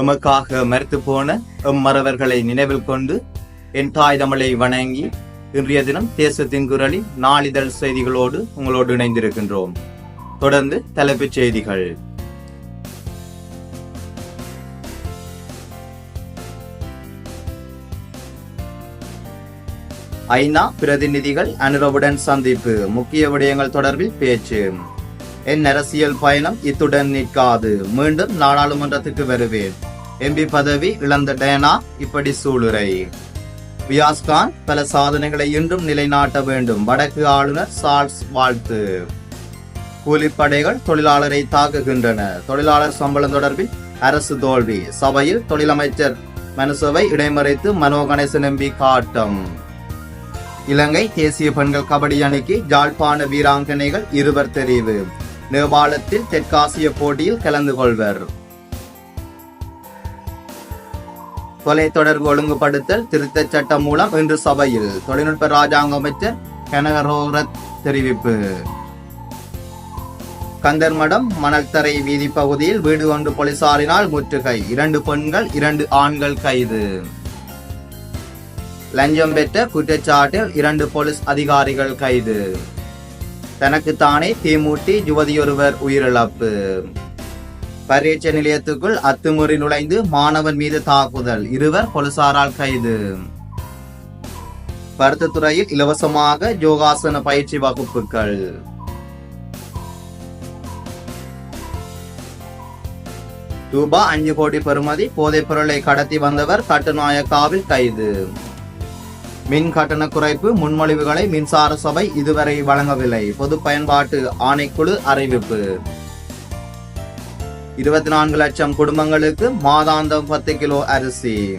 எமக்காக மறுத்து போன எம்மறவர்களை நினைவில் கொண்டு என் தாய் தமிழை வணங்கி இன்றைய தினம் தேசத்தின் குரலில் நாளிதழ் செய்திகளோடு உங்களோடு இணைந்திருக்கின்றோம். தொடர்ந்து தலைப்புச் செய்திகள். ஐநா பிரதிநிதிகள் அனுரவுடன் சந்திப்பு. முக்கிய விடயங்கள் தொடர்பில் பேச்சு. என் அரசியல் பயணம் இத்துடன் நிற்காது. மீண்டும் நாடாளுமன்றத்துக்கு வருவேன். எம்பி பதவி இழந்த டேனா இப்படி சூளுரை. வியாஸ்கான் பல சாதனைகளை இன்றும் நிலைநாட்ட வேண்டும். வடக்கு ஆளுநர் சார்ஸ் வாழ்த்து. கூலிப்படைகள் தொழிலாளரை தாக்குகின்றன. தொழிலாளர் சம்பளம் தொடர்பில் அரசு தோல்வி. சபையில் தொழிலமைச்சர் மனுசவை இடைமறைத்து மனோ கணேசன் எம்பி காட்டம். இலங்கை தேசிய பெண்கள் கபடி அணிக்கு ஜாழ்ப்பாண வீராங்கனைகள் இருவர் தெரிவு. நேபாளத்தில் தெற்காசிய போட்டியில் கலந்து கொள்வர். தொலைத்தொடர்பு ஒழுங்குபடுத்தல் திருத்தச் சட்டம் மூலம் இன்று சபையில் தொழில்நுட்ப ராஜாங்க அமைச்சர் கனகரோரத் தெரிவிப்பு. கந்தர்மடம் மணல்தரை வீதி பகுதியில் வீடு ஒன்று போலீசாரினால் முற்றுகை. இரண்டு பெண்கள் இரண்டு ஆண்கள் கைது. லஞ்சம் பெற்ற குற்றச்சாட்டில் இரண்டு போலீஸ் அதிகாரிகள் கைது. தனக்குத்தானே தீமூட்டி யுவதியொருவர் உயிரிழப்பு. பரீட்சை நிலையத்துக்குள் அத்துமுறி நுழைந்து மாணவன் மீது தாக்குதல். இருவர் போலீசாரால் கைது. பருத்தத்துறையில் இலவசமாக யோகாசன பயிற்சி வகுப்புகள். ரூபாய் அஞ்சு கோடி பெறுமதி. போதைப் பொருளை கடத்தி வந்தவர் கட்டுநாயக்காவில் கைது. மின் கட்டண குறைப்பு முன்மொழிவுகளை மின்சார சபை இதுவரை வழங்கவில்லை. பொது பயன்பாட்டு ஆணைக்குழு அறிவிப்பு. இருபத்தி நான்கு லட்சம் குடும்பங்களுக்கு மாதாந்தம் பத்து கிலோ அரிசி.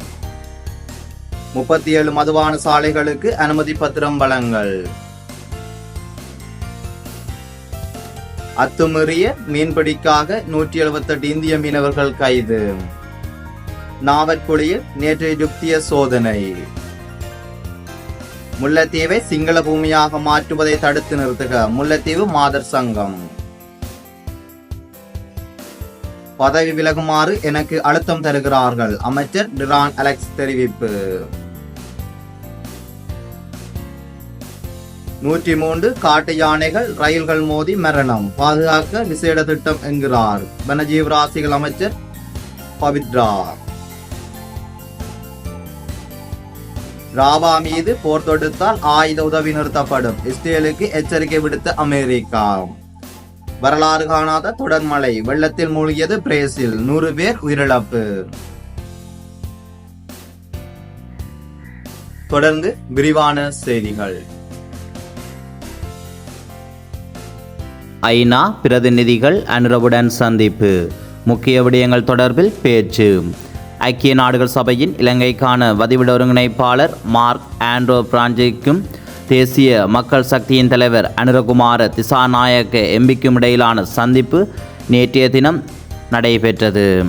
முப்பத்தி ஏழு மதுபான சாலைகளுக்கு அனுமதி பத்திரம் வழங்கல். அத்துமீறிய மீன்பிடிக்காக நூற்றி எழுபத்தெட்டு இந்திய மீனவர்கள் கைது. நாவற்குழியில் நேற்று யுக்திய சோதனை. முல்லைத்தீவை சிங்கள பூமியாக மாற்றுவதை தடுத்து நிறுத்துக. முல்லைத்தீவு மாதர் சங்கம். பதவி விலகுமாறு எனக்கு அழுத்தம் தருகிறார்கள். அமைச்சர் டிரான் அலெக்ஸ் தெரிவிப்பு. நூற்றி மூன்று காட்டு யானைகள் ரயில்கள் மோதி மரணம். பாதுகாக்க விசேட திட்டம் என்கிறார். வனஜீவ ராசிகள் அமைச்சர் பவித்ரா. ராவா மீது போர் தொடுத்தால் ஆயுத உதவி நிறுத்தப்படும். இஸ்ரேலுக்கு எச்சரிக்கை விடுத்த அமெரிக்கா. வரலாறு காணாத தொடர்மழை வெள்ளத்தில் மூழ்கியது பிரேசில். நூறு பேர் உயிரிழப்பு. தொடர்ந்து விரிவான செய்திகள். ஐநா பிரதிநிதிகள் அனுரவுடன் சந்திப்பு. முக்கிய விடயங்கள் தொடர்பில் பேச்சு. ஐக்கிய நாடுகள் சபையின் இலங்கைக்கான வதிவிட ஒருங்கிணைப்பாளர் மார்க் ஆண்ட்ரோ பிரான்ஜிக்கும் தேசிய மக்கள் சக்தியின் தலைவர் அனுரகுமார திசாநாயக்க எம்பிக்கும் இடையிலான சந்திப்பு நேற்றைய தினம் நடைபெற்றது.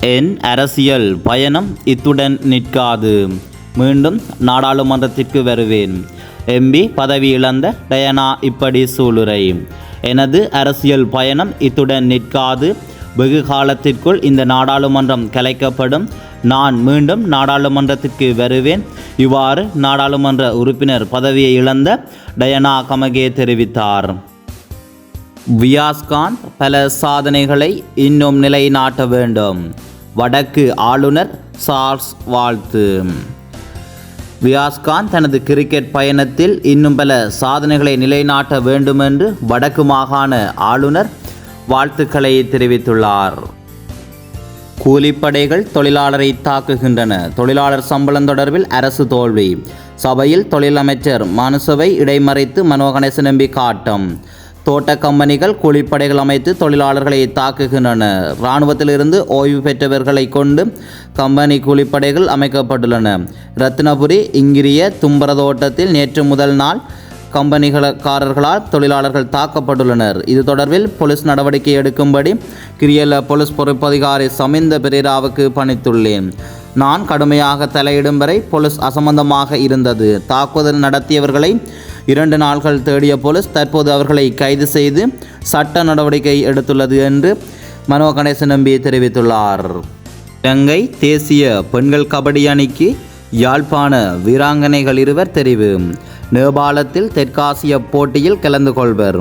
என் அரசியல் பயணம் இத்துடன் நிற்காது. மீண்டும் நாடாளுமன்றத்திற்கு வருவேன். எம்பி பதவி இழந்த டயனா இப்படி சூளுரை. எனது அரசியல் பயணம் இத்துடன் நிற்காது. வெகு காலத்திற்குள் இந்த நாடாளுமன்றம் கலைக்கப்படும். நான் மீண்டும் நாடாளுமன்றத்திற்கு வருவேன். இவ்வாறு நாடாளுமன்ற உறுப்பினர் பதவியை இழந்த டயனா கமகே தெரிவித்தார். வியாஸ்கான் பல சாதனைகளை இன்னும் நிலைநாட்ட வேண்டும். வடக்கு ஆளுநர் சார்ஸ் வாழ்த்து. வியாஸ்கான் தனது கிரிக்கெட் பயணத்தில் இன்னும் பல சாதனைகளை நிலைநாட்ட வேண்டுமென்று வடக்கு மாகாண ஆளுநர் வாழ்த்துக்களை தெரிவித்துள்ளார். கூலிப்படைகள் தொழிலாளரை தாக்குகின்றன. தொழிலாளர் சம்பளம் தொடர்பில் அரசு தோல்வி. சபையில் தொழிலமைச்சர் மனுசவை இடைமறைத்து மனோகணேச நம்பி காட்டம். தோட்ட கம்பெனிகள் கூலிப்படைகள் அமைத்து தொழிலாளர்களை தாக்குகின்றன. இராணுவத்திலிருந்து ஓய்வு பெற்றவர்களை கொண்டு கம்பெனி கூலிப்படைகள் அமைக்கப்பட்டுள்ளன. ரத்னபுரி இங்கிரிய தும்பரதோட்டத்தில் நேற்று முதல் நாள் கம்பெனிகளக்காரர்களால் தொழிலாளர்கள் தாக்கப்பட்டுள்ளனர். இது தொடர்பில் போலீஸ் நடவடிக்கை எடுக்கும்படி கிரியல போலீஸ் பொறுப்பதிகாரி சமிந்த பெரேராவுக்கு பணித்துள்ளேன். நான் கடுமையாக தலையிடும் வரை போலீஸ் அசம்பந்தமாக இருந்தது. தாக்குதல் நடத்தியவர்களை இரண்டு நாள்கள் தேடிய போலீஸ் தற்போது அவர்களை கைது செய்து சட்ட நடவடிக்கை எடுத்துள்ளது என்று மனோ கணேசன் நம்பி தெரிவித்துள்ளார். இலங்கை தேசிய பெண்கள் கபடி அணிக்கு யாழ்ப்பாண வீராங்கனைகள் இருவர் தெரிவு. நேபாளத்தில் தெற்காசிய போட்டியில் கலந்து கொள்வர்.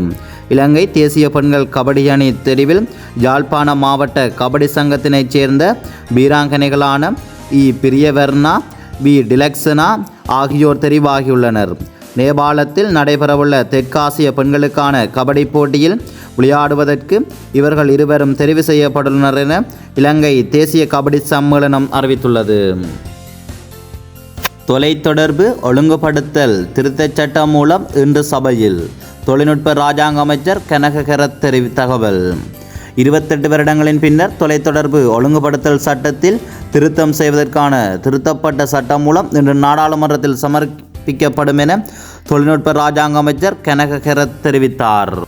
இலங்கை தேசிய பெண்கள் கபடி அணி தெரிவில் யாழ்ப்பாண மாவட்ட கபடி சங்கத்தினைச் சேர்ந்த வீராங்கனைகளான இ. பிரியவர்ணா வி டிலக்ஸனா ஆகியோர் தெரிவாகியுள்ளனர். நேபாளத்தில் நடைபெறவுள்ள தெற்காசிய பெண்களுக்கான கபடி போட்டியில் விளையாடுவதற்கு இவர்கள் இருவரும் தெரிவு செய்யப்பட்டுள்ளனர் என இலங்கை தேசிய கபடி சம்மேளனம் அறிவித்துள்ளது. தொலைத்தொடர்பு ஒழுங்குபடுத்தல் திருத்தச் சட்டம் மூலம் இன்று சபையில் தொழில்நுட்ப ராஜாங்க அமைச்சர் கனககரத் தெரிவி தகவல். இருபத்தெட்டு வருடங்களின் பின்னர் தொலைத்தொடர்பு ஒழுங்குபடுத்தல் சட்டத்தில் திருத்தம் செய்வதற்கான திருத்தப்பட்ட சட்டம் மூலம் இன்று நாடாளுமன்றத்தில் சமர்ப்பிக்கப்படும் என தொழில்நுட்ப ராஜாங்க அமைச்சர் கனககரத் தெரிவித்தார்.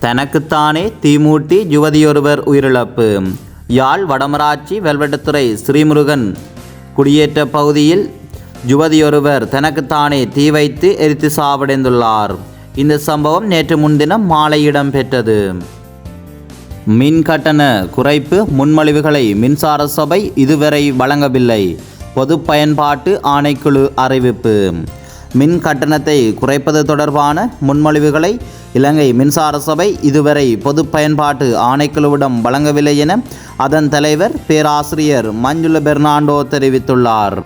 தனக்குத்தானே தீமூட்டி யுவதியொருவர் உயிரிழப்பு. யாழ் வடமராட்சி வெல்வெட்டுத்துறை ஸ்ரீமுருகன் குடியேற்ற பகுதியில் யுவதியொருவர் தனக்குத்தானே தீ வைத்து எரித்து சாவடைந்துள்ளார். இந்த சம்பவம் நேற்று முன்தினம் மாலை இடம்பெற்றது. மின் கட்டண குறைப்பு முன்மொழிவுகளை மின்சார சபை இதுவரை வழங்கவில்லை. பொது பயன்பாட்டு ஆணைக்குழு அறிவிப்பு. மின் கட்டணத்தை குறைப்பது தொடர்பான முன்மொழிவுகளை இலங்கை மின்சார சபை இதுவரை பொது பயன்பாட்டு ஆணைக்குழுவிடம் வழங்கவில்லை என அதன் தலைவர் பேராசிரியர் மஞ்சுள பெர்னாண்டோ தெரிவித்துள்ளார்.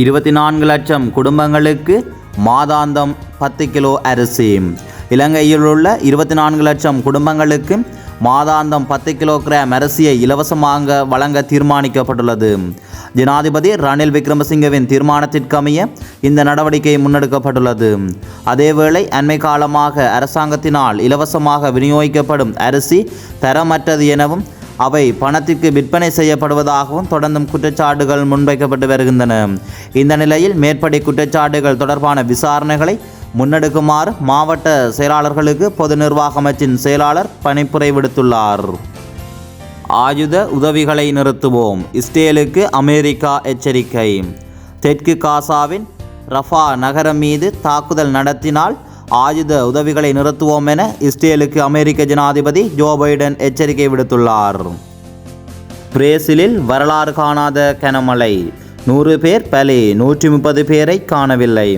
இருபத்தி நான்கு லட்சம் குடும்பங்களுக்கு மாதாந்தம் பத்து கிலோ அரிசி. இலங்கையில் உள்ள இருபத்தி நான்கு லட்சம் குடும்பங்களுக்கு மாதாந்தம் பத்து கிலோகிராம் அரிசியை இலவசமாக வழங்க தீர்மானிக்கப்பட்டுள்ளது. ஜனாதிபதி ரணில் விக்ரமசிங்கவின் தீர்மானத்திற்கமைய இந்த நடவடிக்கை முன்னெடுக்கப்பட்டுள்ளது. அதேவேளை அண்மை காலமாக அரசாங்கத்தினால் இலவசமாக விநியோகிக்கப்படும் அரிசி தரமற்றது எனவும் அவை பணத்திற்கு விற்பனை செய்யப்படுவதாகவும் தொடர்ந்தும் குற்றச்சாட்டுகள் முன்வைக்கப்பட்டு வருகின்றன. இந்த நிலையில் மேற்படி குற்றச்சாட்டுகள் தொடர்பான விசாரணைகளை முன்னெடுக்குமாறு மாவட்ட செயலாளர்களுக்கு பொது நிர்வாக அமைச்சின் செயலாளர் பணிப்புரை விடுத்துள்ளார். ஆயுத உதவிகளை நிறுத்துவோம். இஸ்ரேலுக்கு அமெரிக்கா எச்சரிக்கை. தெற்கு காசாவின் ரஃபா நகரம் மீது தாக்குதல் நடத்தினால் ஆயுத உதவிகளை நிறுத்துவோம் என இஸ்ரேலுக்கு அமெரிக்க ஜனாதிபதி ஜோ பைடன் எச்சரிக்கை விடுத்துள்ளார். பிரேசிலில் வரலாறு காணாத கனமழை. நூறு பேர் பலி நூற்றி முப்பது பேரை காணவில்லை.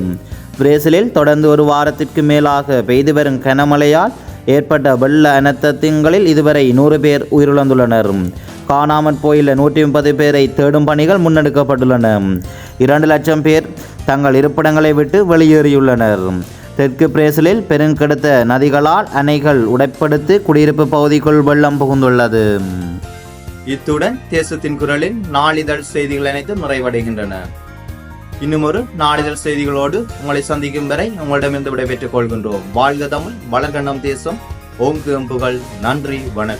பிரேசிலில் தொடர்ந்து ஒரு வாரத்திற்கு மேலாக பெய்து வரும் கனமழையால் ஏற்பட்ட வெள்ள அனர்த்தங்களில் இதுவரை நூறு பேர் உயிரிழந்துள்ளனர். காணாமற் போயுள்ள நூற்றி முப்பது பேரை தேடும் பணிகள் முன்னெடுக்கப்பட்டுள்ளன. இரண்டு லட்சம் பேர் தங்கள் இருப்பிடங்களை விட்டு வெளியேறியுள்ளனர். தெற்கு பிரேசிலில் பெருங்கெடுத்த நதிகளால் அணைகள் உடைப்படுத்தி குடியிருப்பு பகுதிக்குள் வெள்ளம் புகுந்துள்ளது. இத்துடன் தேசத்தின் குரலின் நாளிதழ் செய்திகள் அனைத்தும் நிறைவடைகின்றன. இன்னும் ஒரு நாளிதழ் செய்திகளோடு உங்களை சந்திக்கும் வரை உங்களிடமிருந்து விடைபெற்றுக் கொள்கின்றோம். வாழ்க தமிழ் வளர்கண்டம் தேசம். ஓங்கு புகழ் நன்றி வணக்கம்.